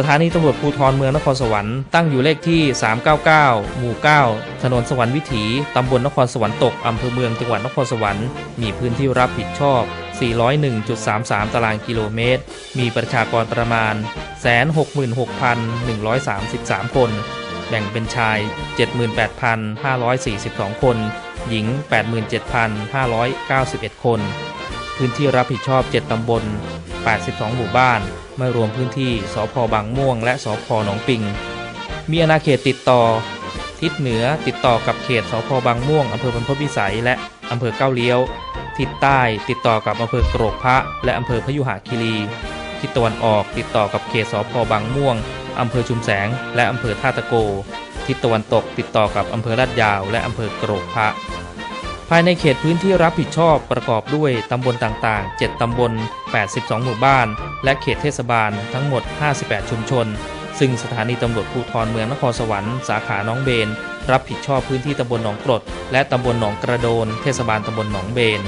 สถานีตำรวจภูธรเมืองนครสวรรค์ตั้งอยู่เลขที่ 399 หมู่ 9 ถนนสวรรค์วิถี ตำบลนครสวรรค์ตก อำเภอเมืองจังหวัดนครสวรรค์ มีพื้นที่รับผิดชอบ 401.33 ตารางกิโลเมตร มีประชากรประมาณ 166,133 คน แบ่งเป็นชาย 78,542 คน หญิง 87,591 คน พื้นที่รับผิดชอบ 7 ตำบล 82 หมู่บ้าน ไม่รวมพื้นที่สพบางม่วง และสพหนองปิง มีอาณาเขตติดต่อ ทิศเหนือติดต่อกับเขตสพบางม่วงอำเภอบรรพตวิสัย และอำเภอเก้าเลี้ยว ทิศใต้ติดต่อกับอำเภอโกรกพระ และอำเภอพยุหคีรี ทิศตะวันออกติดต่อกับเขตสพบางม่วงอำเภอชุมแสง และอำเภอท่าตะโก ทิศตะวันตกติดต่อกับอำเภอลาดยาว และอำเภอโกรกพระ ภายในเขตพื้นที่รับผิดชอบประกอบด้วยตำบลต่างๆ 7 ตำบล 82 หมู่บ้าน และเขตเทศบาลทั้งหมด 58 ชุมชน ซึ่งสถานีตำรวจภูธรเมืองนครสวรรค์สาขาน้องเบน รับผิดชอบพื้นที่ตำบลหนองกรด และตำบลหนองกระโดน เทศบาลตำบลหนองเบน